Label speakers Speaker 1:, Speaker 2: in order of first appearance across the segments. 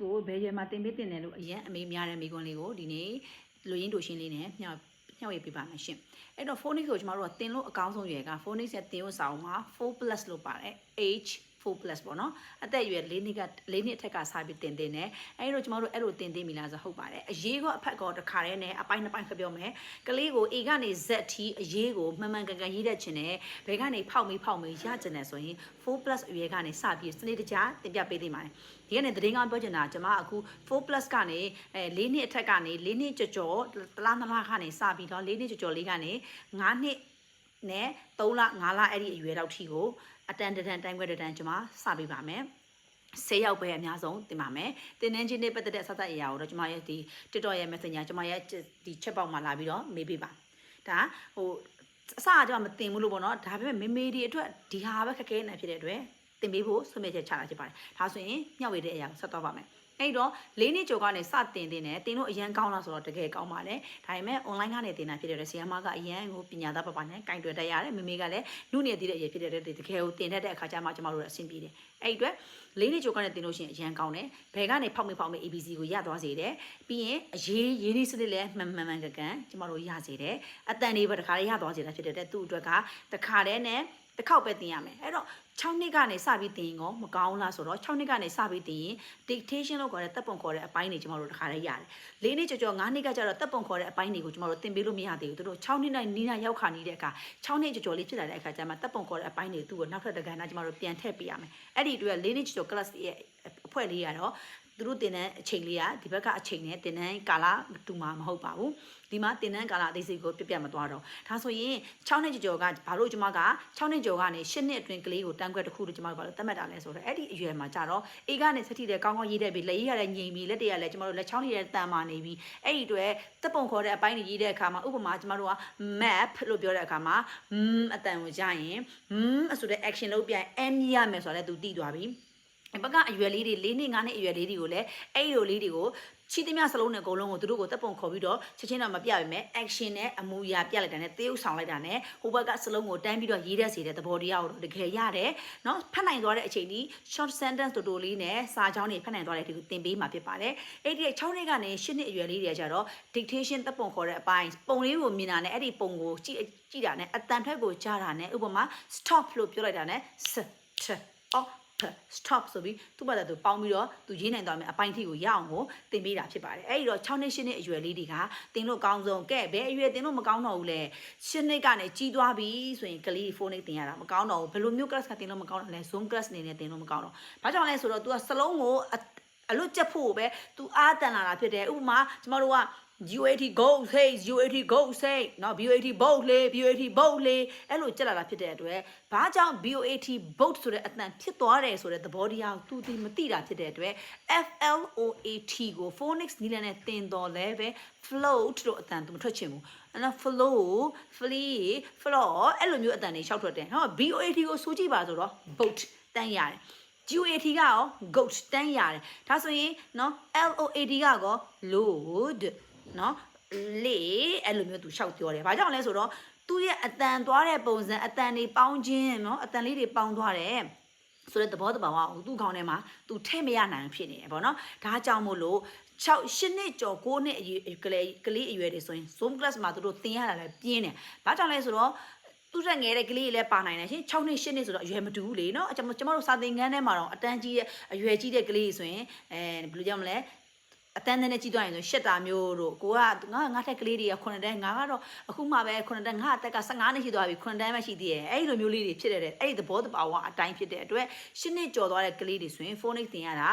Speaker 1: ကိုဘယ်ရွယ်မှာတင်ပေးတင်တယ်လို့အရင်အမေများတဲ့မိကွန်းလေးကိုဒီနေ့လူရင်းတူရှင်းလေးနဲ့မျှမျှဝေပေးပါမယ်ရှင်အဲ့တော့ phonics ကိုကျမတို့ကတင်လို့အကောင်းဆုံးရွယ်က phonics ရဲ့တင်လို့ဆောင်မှာ4 plus လို့ပါတယ် age 4 plus ပေါ့နော်အသက်အရွယ်၄နှစ်က၄နှစ်အထက်ကစပြီးတင်တင်တယ်အဲဒီတော့ကျမတို့အဲ့လိုတင်တင်ပြီလားဆိုဟုတ်ပါတယ်အရေးကောအဖက်ကောတစ်ခါတည်းနဲ့အပိုင်းနှစ်ပိုင်းခပြောမယ်ကလေးကို A ကနေ Z ထိအရေးကိုမှန်မှန်ကန်ကန်ရေးတတ်ချင်တယ်ဘယ်ကနေဖောက်မေးဖောက်မေးရချင်တယ်ဆိုရင်4 plus အရွယ်ကနေစပြီးစနစ်တကျတင်ပြပေးသိပါတယ်ဒီကနေ့သတင်းကောင်းပြောချင်တာကျမအခု4 plus ကနေအဲ၄နှစ်အထက်ကနေ၄နှစ်ကြော်ကြော်တလားနှစ်လားကနေစပြီးတော့၄နှစ်ကြော်ကြော်လေးကနေ9နှစ်နဲ့3လ5လအဲ့ဒီအရွယ်တော့ထိကို အတန်တန်တိုင်းခွဲတန်ကျွန်မစပေးပါမယ်ဆေးရောက်ပဲအများဆုံးတင်ပါမယ်တင်နှင်းချင်းနဲ့ပတ်သက်တဲ့အဆက်အအရာကိုတော့ကျွန်မရဲ့ဒီ TikTok ရဲ့ Messenger ကျွန်မရဲ့ဒီ chat box မှာလာပြီးတော့မေးပေးပါဒါဟိုအစကကျွန်မမတင်ဘူးလို့ပေါ့နော်ဒါပေမဲ့မေမေဒီအတွက်ဒီဟာပဲခက်ခဲနေဖြစ်တဲ့အတွက်တင်ပေးဖို့ဆွေးနွေးချက်ချတာဖြစ်ပါတယ်ဒါဆိုရင်မျှဝေတဲ့အရာကိုဆက်တော့ပါမယ် အဲ့တော့လေးနှစ်ကျော်ကနေစတင်တင်တယ်တင်လို့အရန်ကောင်းလားဆိုတော့တကယ်ကောင်းပါတယ်ဒါပေမဲ့ online ကနေတင်တာဖြစ်တဲ့အတွက်ဆီယမ်မာကအရန်ကိုပညာသားပပနဲ့ကင်တွယ်တတ်ရတယ်မမေကလည်းလူနေသေးတဲ့အရေးဖြစ်တဲ့အတွက်တကယ်ကိုတင်တတ်တဲ့အခါကျမှကျမတို့အဆင်ပြေတယ်အဲ့ဒီအတွက်လေးနှစ်ကျော်ကနေတင်လို့ရှိရင်အရန်ကောင်းတယ်ဘယ်ကနေဖောက်မေဖောက်မေ ABC ကိုရသွားစေတယ်ပြီးရင်အရေးရေးနည်းစနစ်လည်းမှန်မှန်မှန်ကန်ကန်ကျမတို့ရစေတယ်အတန်လေးပဲတခါလေးရသွားစေတာဖြစ်တဲ့အတွက်သူ့အတွက်ကတခါတည်းနဲ့တစ်ခေါက်ပဲတင်ရမယ်အဲ့တော့6နှစ်ကနေစပြီးတင်ရင်ကောမကောင်းလားဆိုတော့6နှစ်ကနေစပြီးတင်ရင် dictation လို့ခေါ်တဲ့တပ်ပုံခေါ်တဲ့အပိုင်းတွေကျမတို့တခါလေးရတယ်၄နှစ်ကျော်ကျော်9နှစ်ကကျတော့တပ်ပုံခေါ်တဲ့အပိုင်းတွေကိုကျမတို့တင်ပေးလို့မရသေးဘူးသူတို့6နှစ်နဲ့နီးနာရောက်ခါနေတဲ့အခါ6နှစ်ကျော်ကျော်လေးဖြစ်လာတဲ့အခါကျမှတပ်ပုံခေါ်တဲ့အပိုင်းတွေသူ့ကိုနောက်ထပ်တကဏ္ဍကျမတို့ပြန်ထည့်ပေးရမယ်အဲ့ဒီအတွက်၄နှစ်ကျော်ကျော် class ရဲ့အဖွဲ့လေးကတော့ သူတို့တင်တဲ့အချိန်လေးကဒီဘက်ကအချိန်နဲ့တင်တဲ့ကာလတူမှာမဟုတ်ပါဘူးဒီမှာတင်တဲ့ကာလအသေးစိတ်ကိုပြပြမသွားတော့ဒါဆိုရင်6နှစ်ကျော်ကဘာလို့ကျမက6နှစ်ကျော်ကနေ10နှစ်အတွင်းကလေးကိုတန်းခွက်တစ်ခုလို့ကျမတို့ဘာလို့သတ်မှတ်တာလဲဆိုတော့အဲ့ဒီအရွယ်မှာကြတော့အေးကနေစတိတဲ့ကောင်းကောင်းရေးတဲ့ပြီးလက်ရေးရတဲ့ငြိမ်ပြီးလက်တရလည်းကျမတို့လက်ချောင်းရတဲ့တန်မာနေပြီးအဲ့ဒီအတွက်တပ်ပုံခေါ်တဲ့အပိုင်းတွေရေးတဲ့အခါမှာဥပမာကျမတို့က map လို့ပြောတဲ့အခါမှာ mm အတန်ကိုကြားရင် mm အဆိုတဲ့ action လုပ်ပြရင် m ရမယ်ဆိုတော့လည်းသူတည်သွားပြီ ဘကအရွယ်လေးတွေ၄နှစ်၅နှစ်အရွယ်လေးတွေကိုလည်းအဲ့ဒီလိုလေးတွေကိုချီသမျှစလုံးနဲ့အကုန်လုံးကိုသူတို့ကိုတပ်ပုံခေါ်ပြီးတော့ချက်ချင်းတော့မပြပါမယ် action နဲ့အမူအရာပြလိုက်တာနဲ့သေုပ်ဆောင်လိုက်တာနဲ့ဟိုဘက်ကစလုံးကိုတန်းပြီးတော့ရေးတဲ့စီတဲ့သဘောတရားကိုတော့တကယ်ရတယ်เนาะဖတ်နိုင်သွားတဲ့အချိန်ဒီ short sentence တူတူလေးနဲ့စာကြောင်းတွေဖတ်နိုင်သွားတဲ့အထိကိုသင်ပေးမှာဖြစ်ပါတယ်အဲ့ဒီ6နှစ်ကနေ10နှစ်အရွယ်လေးတွေကျတော့ dictation တပ်ပုံခေါ်တဲ့အပိုင်းပုံလေးကိုမြင်တာနဲ့အဲ့ဒီပုံကိုကြည့်ကြည့်တာနဲ့အတန်ထက်ကိုကြားတာနဲ့ဥပမာ stop လို့ပြောလိုက်တာနဲ့ s t off stop ဆိုပြီးသူ့ဘာသာသူပေါင်းပြီးတော့သူရေးနိုင်သွားမယ်အပိုင်းထိကိုရအောင်ကိုသင်ပေးတာဖြစ်ပါတယ်အဲ့ဒီတော့6နှစ်8နှစ်အရွယ်လေးတွေကသင်လို့ကောင်းဆုံးကဲဘယ်အရွယ်သင်လို့မကောင်းတော့ဘူးလဲ8နှစ်ကနေကြီးသွားပြီဆိုရင်ကလေး4နှစ်သင်ရတာမကောင်းတော့ဘူးဘယ်လိုမျိုး class ကသင်လို့မကောင်းတော့လဲ zone class အနေနဲ့သင်လို့မကောင်းတော့ဘာကြောင့်လဲဆိုတော့ तू ကစလုံးကိုအလွတ်ချက်ဖို့ပဲ तू အားတန်လာတာဖြစ်တယ်ဥပမာကျမတို့က UAT go say UAT go say เนาะ BOAT boat လေ BOAT boat လေအဲ့လိုကြက်လာတာဖြစ်တဲ့အတွက်ဘာကြောင့် BOAT boat ဆိုတဲ့အတန်ဖြစ်သွားတယ်ဆိုတဲ့သဘောတရားကိုသူဒီမသိတာဖြစ်တဲ့အတွက် FLOAT ကို phonics နီးလန်းနဲ့သင်တော်လဲပဲ float လို့အတန်သူမထွက်ချင်ဘူးအဲ့တော့ flow flee flow အဲ့လိုမျိုးအတန်တွေရှောက်ထွက်တယ်ဟော BOAT ကိုစူးကြည့်ပါဆိုတော့ boat တန်းရတယ် GOAT ကရော goat တန်းရတယ်ဒါဆိုရင်เนาะ LOAD ကရော load နော်လေအဲ့လိုမျိုးသူလျှောက်ပြောတယ်ဘာကြောင့်လဲဆိုတော့သူ့ရဲ့အတန်သွားတဲ့ပုံစံအတန်တွေပေါင်းခြင်းနော်အတန်လေးတွေပေါင်းသွားတယ်ဆိုတဲ့သဘောတဘာဝကိုသူ့ခေါင်းထဲမှာသူထည့်မရနိုင်ဖြစ်နေတယ်ပေါ့နော်ဒါကြောင့်မို့လို့6 8နှစ်ကျော်9နှစ်အရွယ်ကလေးကလေးအရွယ်တွေဆိုရင် Zoom class မှာသူတို့သင်ရတာလည်းပြင်းတယ်ဘာကြောင့်လဲဆိုတော့သူတက်ငယ်တဲ့ကလေးတွေလည်းပါနိုင်တယ်ရှင်6နှစ်8နှစ်ဆိုတော့အရွယ်မတူဘူးလေနော်ကျွန်တော်တို့စာသင်ခန်းထဲမှာတော့အတန်းကြီးတဲ့အရွယ်ကြီးတဲ့ကလေးဆိုရင်အဲဘယ်လိုကြောင့်မလဲ အတန်းနဲ့ကြီးသွားရင်ဆိုရှစ်တာမျိုးတို့ကိုကငါငါထက်ကလေးတွေက9တန်းငါကတော့အခုမှပဲ9တန်းငါအသက်က15နှစ်ရှိသွားပြီ9တန်းမှရှိသေးတယ်အဲ့ဒီလိုမျိုးလေးတွေဖြစ်တဲ့အဲ့ဒီသဘောတဘာဝအတိုင်းဖြစ်တဲ့အတွက်ရှစ်နှစ်ကျော်သွားတဲ့ကလေးတွေဆိုရင် phonics သင်ရတာ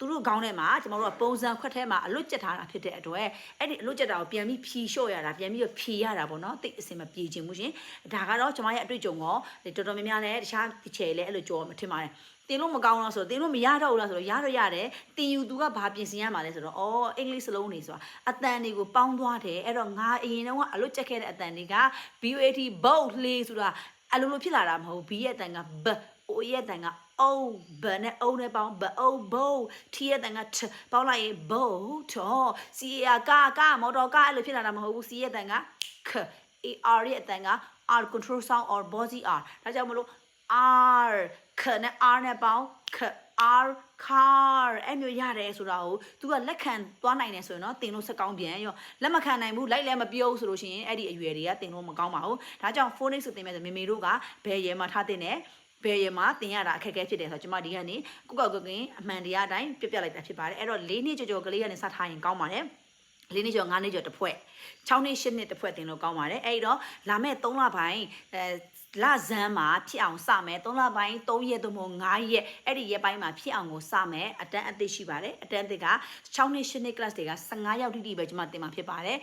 Speaker 1: သူတို့ခေါင်းထဲမှာကျွန်တော်တို့ကပုံစံခွက်ထဲမှာအလွတ်ကျက်ထားတာဖြစ်တဲ့အတွက်အဲ့ဒီအလွတ်ကျက်တာကိုပြန်ပြီးဖြီလျှော့ရတာပြန်ပြီးဖြီရတာပေါ့နော်တိတ်အစင်မပြေခြင်းဘူးရှင်ဒါကတော့ကျွန်မရဲ့အတွေ့အကြုံရောတော်တော်များများလည်းတခြားတစ်ချေလည်းအဲ့လိုကြောမထင်ပါတယ် တင်လို့မကောင်းတော့ဆိုတော့တင်လို့မရတော့ဘူးလားဆိုတော့ရတော့ရတယ်တင်ယူသူကဘာပြင်ဆင်ရမှာလဲဆိုတော့အော်အင်္ဂလိပ်စလုံးနေဆိုတာအတန်တွေကိုပေါင်းသွားတယ်အဲ့တော့ငါအရင်တုန်းကအလွတ်ကျက်ခဲ့တဲ့အတန်တွေက BOAT boat လေးဆိုတာအလိုလိုဖြစ်လာတာမဟုတ် B ရဲ့အတန်က B O ရဲ့အတန်က O ဘနဲ့ O နဲ့ပေါင်း B O boat T ရဲ့အတန်က T ပေါင်းလိုက်ရင် boat တော့ C ရကာကာမော်တော်ကားအဲ့လိုဖြစ်လာတာမဟုတ်ဘူး C ရဲ့အတန်က K A R ရဲ့အတန်က R control sound or body R ဒါကြောင့်မလို့ R ခနဲ့ R နဲ့ပေါင်းခ R car အဲ့မျိုးရတယ်ဆိုတာကို तू ကလက်ခံသွားနိုင်တယ်ဆိုရင်တော့တင်လို့စကောင်းပြန်ရောလက်မခံနိုင်ဘူးလိုက်လည်းမပြုတ်ဆိုလို့ရှိရင်အဲ့ဒီအရွယ်တွေကတင်လို့မကောင်းပါဘူးဒါကြောင့် phonics ဆိုတင်မဲ့ဆိုမေမေတို့ကဘယ်ရဲမှာထားတင်တယ်ဘယ်ရမှာတင်ရတာအခက်အခဲဖြစ်တယ်ဆိုတော့ကျွန်မဒီကနေ့ကုကောက်ကုကင်းအမှန်တရားအတိုင်းပြပြလိုက်တာဖြစ်ပါတယ်အဲ့တော့၄နှစ်ကြော်ကြော်ကလေးကနေစထားရင်ကောင်းပါတယ်လေးနှစ်ကျော်၅နှစ်ကျော်တစ်ဖွဲ့6နှစ်8နှစ်တစ်ဖွဲ့တင်လို့ကောင်းပါတယ်အဲ့တော့လာမဲ့3လပိုင်းအဲ လဇန်းမှာဖြစ်အောင်စမယ်3လပိုင်း3ရက်သို့မဟုတ်9ရက်အဲ့ဒီရက်ပိုင်းမှာဖြစ်အောင်ကိုစမယ်အတန်းအသစ်ရှိပါတယ်အတန်းအသစ်က6နှစ်8နှစ် class တွေက15ရောက်တိတိပဲကျွန်မတင်မှာဖြစ်ပါတယ်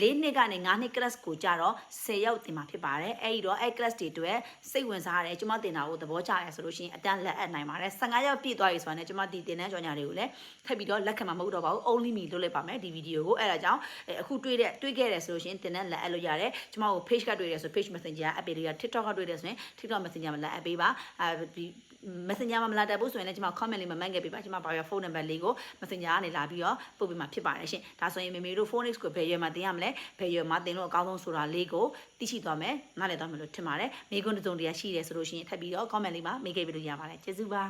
Speaker 1: ၄နှစ်ကနေ9နှစ် class ကိုကြတော့10ရောက်တင်မှာဖြစ်ပါတယ်အဲ့ဒီတော့အဲ့ class တွေအတွက်စိတ်ဝင်စားရတယ်ကျွန်မတင်တာကိုသဘောကျရဲဆိုလို့ရှိရင်အတန်းလက်အပ်နိုင်ပါတယ်15ရောက်ပြည့်သွားပြီဆိုတာနဲ့ကျွန်မဒီတင်တန်းကြော်ညာတွေကိုလည်းထပ်ပြီးတော့လက်ခံမှာမဟုတ်တော့ပါဘူး only me လုပ်လိုက်ပါမယ်ဒီဗီဒီယိုကိုအဲ့ဒါကြောင့်အခုတွေ့တဲ့တွေ့ခဲ့တယ်ဆိုလို့ရှိရင်တင်တန်းလက်အပ်လို့ရတယ်ကျွန်မကို page ကတွေ့တယ်ဆို page messenger app တွေက TikTok ကတွေ့တယ်ဆိုရင် TikTok messenger မှာလက်အပ်ပေးပါအဲဒီ messenger မှာမလာတတ်ဘူးဆိုရင်လည်းကျွန်မ comment လေးမှာမှတ်ခဲ့ပေးပါကျွန်မဘာရဖုန်းနံပါတ်လေးကို messenger ကနေလာပြီးတော့ပို့ပေးမှာဖြစ်ပါတယ်ရှင်ဒါဆိုရင်မေမေတို့ phoneix ကိုဘယ်ရွယ်မှာတင်ရမလဲဘယ်ရွယ်မှာတင်လို့အကောင်းဆုံးဆိုတာလေးကိုသိရှိသွားမယ်နားလည်သွားမယ်လို့ထင်ပါတယ်မိကွန်းတုံတရားရှိတယ်ဆိုလို့ရှိရင်ထပ်ပြီးတော့ comment လေးမှာမေးခဲ့ပေးလို့ရပါတယ်ကျေးဇူးပါ